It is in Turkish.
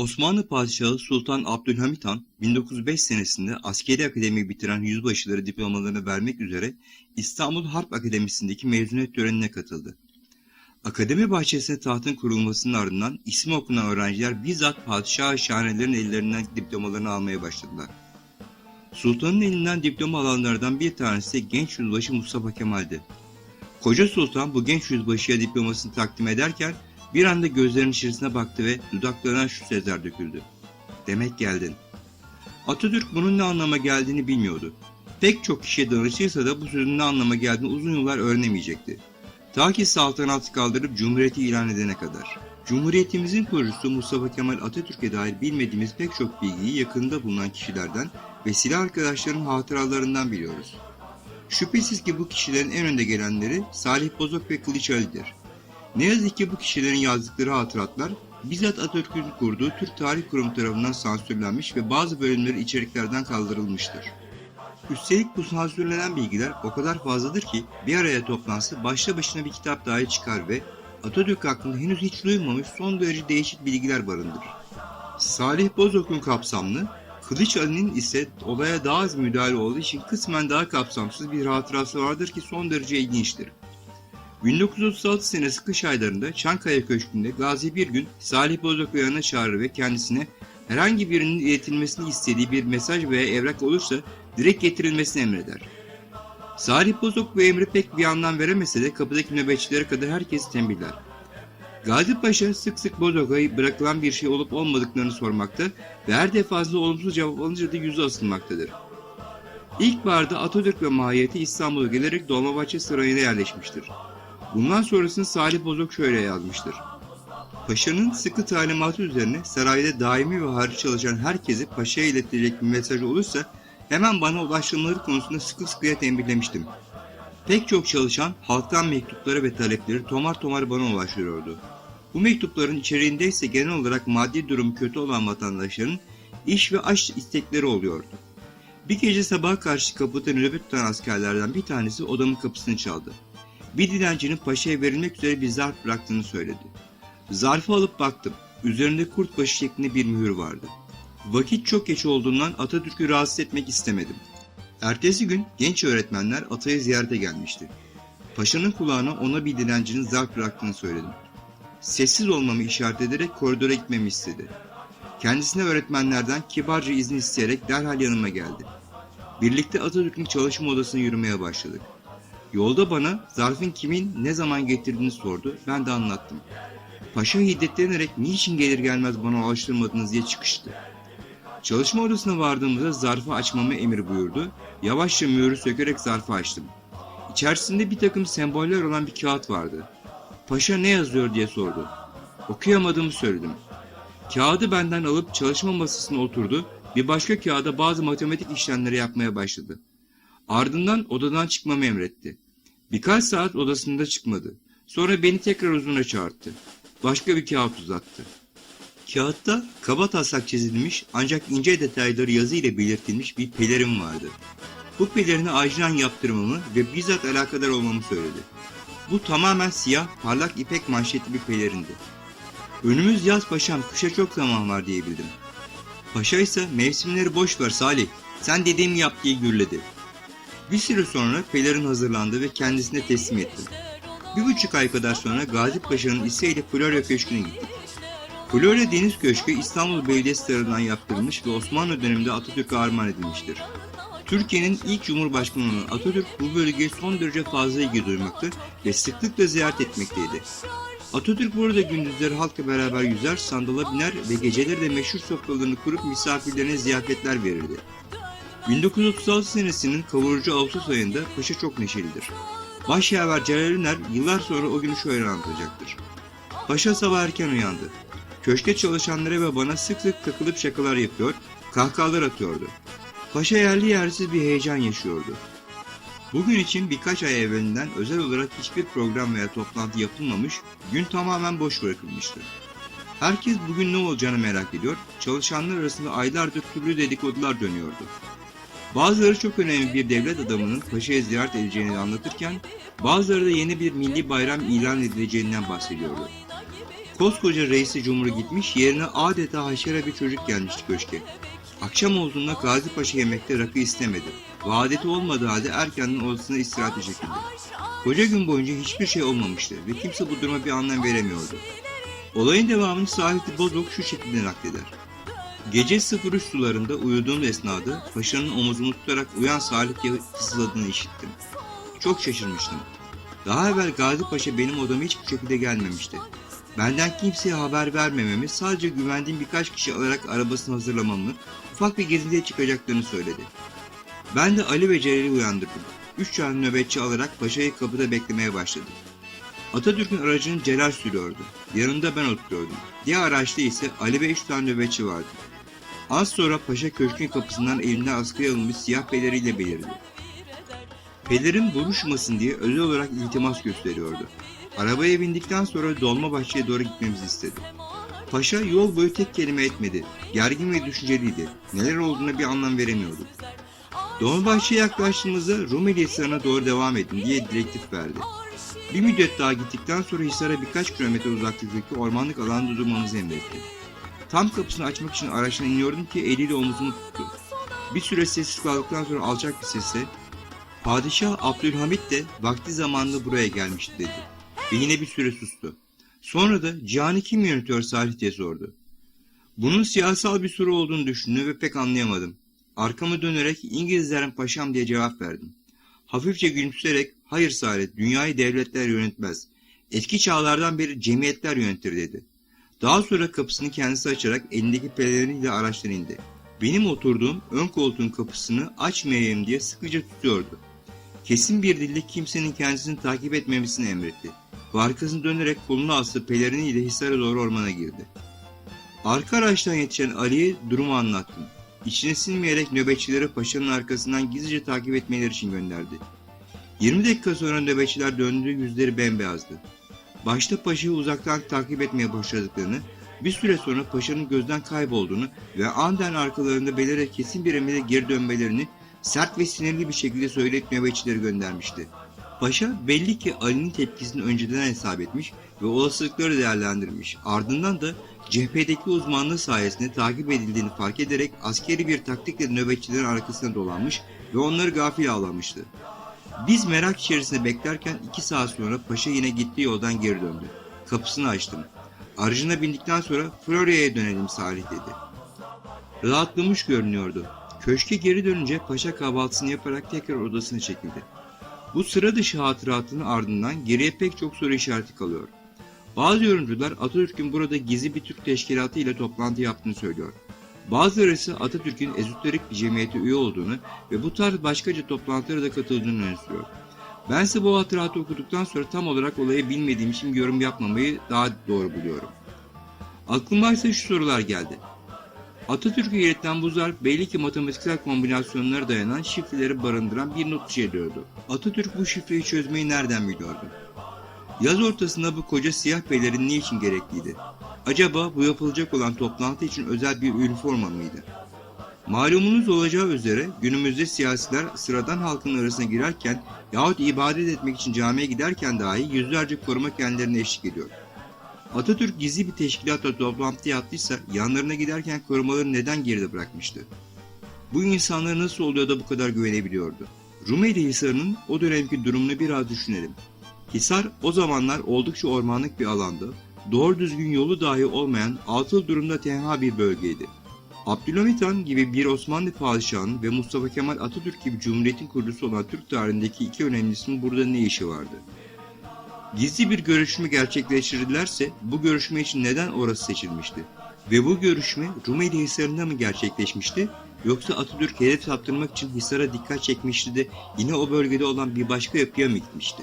Osmanlı Padişahı Sultan Abdülhamit Han 1905 senesinde askeri akademi bitiren yüzbaşıları diplomalarını vermek üzere İstanbul Harp Akademisi'ndeki mezuniyet törenine katıldı. Akademi bahçesine tahtın kurulmasının ardından ismi okunan öğrenciler bizzat padişah şahanelerin ellerinden diplomalarını almaya başladılar. Sultanın elinden diploma alanlardan bir tanesi genç yüzbaşı Mustafa Kemal'di. Koca Sultan bu genç yüzbaşıya diplomasını takdim ederken bir anda gözlerinin içerisine baktı ve dudaklarına şu sözler döküldü. Demek geldin. Atatürk bunun ne anlama geldiğini bilmiyordu. Pek çok kişiye danışırsa da bu sözün ne anlama geldiğini uzun yıllar öğrenemeyecekti. Ta ki saltanatı kaldırıp Cumhuriyeti ilan edene kadar. Cumhuriyetimizin kurucusu Mustafa Kemal Atatürk'e dair bilmediğimiz pek çok bilgiyi yakında bulunan kişilerden ve silah arkadaşlarının hatıralarından biliyoruz. Şüphesiz ki bu kişilerin en önde gelenleri Salih Bozok ve Kılıç Ali'dir. Ne yazık ki bu kişilerin yazdıkları hatıratlar bizzat Atatürk'ün kurduğu Türk Tarih Kurumu tarafından sansürlenmiş ve bazı bölümleri içeriklerden kaldırılmıştır. Üstelik bu sansürlenen bilgiler o kadar fazladır ki bir araya toplansa başlı başına bir kitap dahi çıkar ve Atatürk hakkında henüz hiç duyulmamış son derece değişik bilgiler barındırır. Salih Bozok'un kapsamlı, Kılıç Ali'nin ise olaya daha az müdahale olduğu için kısmen daha kapsamsız bir hatırası vardır ki son derece ilginçtir. 1936 senesi kış aylarında Çankaya Köşkü'nde Gazi bir gün Salih Bozok'u yanına çağırır ve kendisine herhangi birinin iletilmesini istediği bir mesaj veya evrak olursa direkt getirilmesini emreder. Salih Bozok bu emri pek bir anlam veremese de kapıdaki nöbetçilere kadar herkesi tembihler. Gazi Paşa sık sık Bozok'a bırakılan bir şey olup olmadıklarını sormakta ve her defasında olumsuz cevap alınca da yüzü asılmaktadır. İlkbaharda Atatürk ve mahiyeti İstanbul'a gelerek Dolmabahçe Sarayı'na yerleşmiştir. Bundan sonrasını Salih Bozok şöyle yazmıştır. Paşa'nın sıkı talimatı üzerine sarayda daimi ve hariç çalışan herkesi paşaya iletilecek bir mesaj olursa hemen bana ulaştırmaları konusunda sıkı sıkıya tembihlemiştim. Pek çok çalışan halktan mektupları ve talepleri tomar tomar bana ulaştırıyordu. Bu mektupların içeriğinde ise genel olarak maddi durumu kötü olan vatandaşların iş ve aş istekleri oluyordu. Bir gece sabaha karşı kapıda nöbet tutan askerlerden bir tanesi odamın kapısını çaldı. Bir dilencinin paşaya verilmek üzere bir zarf bıraktığını söyledi. Zarfı alıp baktım. Üzerinde kurt başı şeklinde bir mühür vardı. Vakit çok geç olduğundan Atatürk'ü rahatsız etmek istemedim. Ertesi gün genç öğretmenler Atay'ı ziyarete gelmişti. Paşanın kulağına ona bir dilencinin zarf bıraktığını söyledim. Sessiz olmamı işaret ederek koridora gitmemi istedi. Kendisine öğretmenlerden kibarca izin isteyerek derhal yanıma geldi. Birlikte Atatürk'ün çalışma odasına yürümeye başladık. Yolda bana zarfın kimin ne zaman getirdiğini sordu. Ben de anlattım. Paşa hiddetlenerek niçin gelir gelmez bana ulaştırmadınız diye çıkıştı. Çalışma odasına vardığımızda zarfı açmamı emir buyurdu. Yavaşça mühürü sökerek zarfı açtım. İçerisinde bir takım semboller olan bir kağıt vardı. Paşa ne yazıyor diye sordu. Okuyamadığımı söyledim. Kağıdı benden alıp çalışma masasına oturdu. Bir başka kağıda bazı matematik işlemleri yapmaya başladı. Ardından odadan çıkmamı emretti. Birkaç saat odasında çıkmadı. Sonra beni tekrar uzuna çağırdı. Başka bir kağıt uzattı. Kağıtta kaba taslak çizilmiş ancak ince detayları yazı ile belirtilmiş bir pelerin vardı. Bu pelerini acilen yaptırmamı ve bizzat alakadar olmamı söyledi. Bu tamamen siyah, parlak ipek manşetli bir pelerindi. Önümüz yaz paşam, kışa çok zaman var diyebildim. Paşa ise mevsimleri boş ver Salih, sen dediğimi yap diye gürledi. Bir süre sonra pelerin hazırlandı ve kendisine teslim ettim. Bir buçuk ay kadar sonra Gazi Paşa'nın isteğiyle Florya Köşkü'ne gittik. Florya Deniz Köşkü İstanbul Belediyesi tarafından yaptırılmış ve Osmanlı döneminde Atatürk'e armağan edilmiştir. Türkiye'nin ilk Cumhurbaşkanı olan Atatürk bu bölgeye son derece fazla ilgi duymakta ve sıklıkla ziyaret etmekteydi. Atatürk burada gündüzleri halkla beraber yüzer, sandala biner ve geceleri de meşhur sofralarını kurup misafirlerine ziyafetler verirdi. 1936 senesinin kavurucu Ağustos ayında Paşa çok neşelidir. Başyaver Celal Üner yıllar sonra o günü şöyle anlatacaktır. Paşa sabah erken uyandı. Köşke çalışanlara ve bana sık sık takılıp şakalar yapıyor, kahkahalar atıyordu. Paşa yerli yersiz bir heyecan yaşıyordu. Bugün için birkaç ay evvelinden özel olarak hiçbir program veya toplantı yapılmamış, gün tamamen boş bırakılmıştı. Herkes bugün ne olacağını merak ediyor, çalışanlar arasında aylardır türlü dedikodular dönüyordu. Bazıları çok önemli bir devlet adamının paşaya ziyaret edeceğini anlatırken, bazıları da yeni bir milli bayram ilan edileceğinden bahsediyordu. Koskoca reisi cumhur gitmiş, yerine adeta haşere bir çocuk gelmişti köşke. Akşam olduğunda Gazi Paşa yemekte rakı istemedi. Ve adeti olmadığı halde erkenden odasına istirahate çekildi. Koca gün boyunca hiçbir şey olmamıştı ve kimse bu duruma bir anlam veremiyordu. Olayın devamını Sahip Bozok şu şekilde nakleder. Gece 03 sularında uyuduğum esnada paşanın omuzunu tutarak uyan Salih diye fısıldadığını işittim. Çok şaşırmıştım. Daha evvel Gazi Paşa benim odama hiçbir şekilde gelmemişti. Benden kimseye haber vermememi, sadece güvendiğim birkaç kişi alarak arabasını hazırlamamı, ufak bir gezintiye çıkacaklarını söyledi. Ben de Ali ve Celal'i uyandırdım. Üç tane nöbetçi alarak paşayı kapıda beklemeye başladık. Atatürk'ün aracını Celal sürüyordu. Yanında ben oturuyordum. Diğer araçta ise Ali ve üç tane nöbetçi vardı. Az sonra paşa köşkün kapısından elinde askıya alınmış siyah peleriyle belirdi. Pelerin buruşmasın diye özel olarak iltimas gösteriyordu. Arabaya bindikten sonra Dolmabahçe'ye doğru gitmemizi istedi. Paşa yol boyu tek kelime etmedi. Gergin ve düşünceliydi. Neler olduğuna bir anlam veremiyorduk. Dolmabahçe'ye yaklaştığımızda Rumeli Hisarı'na doğru devam edin diye direktif verdi. Bir müddet daha gittikten sonra Hisar'a birkaç kilometre uzaklıktaki ormanlık alanda durmamızı emretti. Tam kapısını açmak için araçtan iniyordum ki eliyle omuzunu tuttu. Bir süre sessiz kaldıktan sonra alçak bir sesle Padişah Abdülhamit de vakti zamanında buraya gelmişti dedi. Ve yine bir süre sustu. Sonra da Cihan'ı kim yönetiyor Salih diye sordu. Bunun siyasal bir soru olduğunu düşündüm ve pek anlayamadım. Arkamı dönerek İngilizlerin paşam diye cevap verdim. Hafifçe gülümseyerek hayır Salih dünyayı devletler yönetmez. Eski çağlardan beri cemiyetler yönetir dedi. Daha sonra kapısını kendisi açarak elindeki peleriniyle araçtan indi. Benim oturduğum ön koltuğun kapısını açmayayım diye sıkıca tutuyordu. Kesin bir dille kimsenin kendisini takip etmemesini emretti. Ve arkasını dönerek kolunu astığı peleriniyle Hisar'a doğru ormana girdi. Arka araçtan yetişen Ali'ye durumu anlattım. İçine sinmeyerek nöbetçileri paşanın arkasından gizlice takip etmeleri için gönderdi. 20 dakika sonra nöbetçiler döndüğü yüzleri bembeyazdı. Başta paşayı uzaktan takip etmeye başladıklarını, bir süre sonra paşanın gözden kaybolduğunu ve anden arkalarında belirerek kesin bir emirle geri dönmelerini sert ve sinirli bir şekilde söyleyip nöbetçileri göndermişti. Paşa belli ki Ali'nin tepkisini önceden hesap etmiş ve olasılıkları değerlendirmiş. Ardından da cephedeki uzmanlığı sayesinde takip edildiğini fark ederek askeri bir taktikle nöbetçilerin arkasına dolanmış ve onları gafil avlamıştı. Biz merak içerisinde beklerken iki saat sonra paşa yine gittiği yoldan geri döndü. Kapısını açtım. Aracına bindikten sonra Florya'ya dönelim Salih dedi. Rahatlamış görünüyordu. Köşke geri dönünce paşa kahvaltısını yaparak tekrar odasına çekildi. Bu sıra dışı hatıratının ardından geriye pek çok soru işareti kalıyor. Bazı yorumcular Atatürk'ün burada gizli bir Türk teşkilatı ile toplantı yaptığını söylüyor. Bazıları ise Atatürk'ün ezoterik bir cemiyete üye olduğunu ve bu tarz başkaca toplantılara da katıldığını öne sürüyor. Bense bu hatıratı okuduktan sonra tam olarak olayı bilmediğim için yorum yapmamayı daha doğru buluyorum. Aklıma ise şu sorular geldi. Atatürk'e iletilen bu zarf belli ki matematiksel kombinasyonlara dayanan şifreleri barındıran bir not içeriyordu. Atatürk bu şifreyi çözmeyi nereden biliyordu? Yaz ortasında bu koca siyah pelerin niçin gerekliydi? Acaba bu yapılacak olan toplantı için özel bir üniforma mıydı? Malumunuz olacağı üzere günümüzde siyasiler sıradan halkın arasına girerken yahut ibadet etmek için camiye giderken dahi yüzlerce koruma kendilerine eşlik ediyor. Atatürk gizli bir teşkilatla toplantı yaptıysa yanlarına giderken korumaları neden geride bırakmıştı? Bu insanlara nasıl oluyor da bu kadar güvenebiliyordu? Rumeli Hisarı'nın o dönemki durumunu biraz düşünelim. Hisar o zamanlar oldukça ormanlık bir alanda, doğru düzgün yolu dahi olmayan atıl durumda tenha bir bölgeydi. Abdülhamit Han gibi bir Osmanlı padişahının ve Mustafa Kemal Atatürk gibi Cumhuriyet'in kurucusu olan Türk tarihindeki iki önemlisinin burada ne işi vardı? Gizli bir görüşme gerçekleştirirlerse bu görüşme için neden orası seçilmişti? Ve bu görüşme Rumeli Hisarı'nda mı gerçekleşmişti yoksa Atatürk hedef saptırmak için Hisar'a dikkat çekmişti de yine o bölgede olan bir başka yapıya mı gitmişti?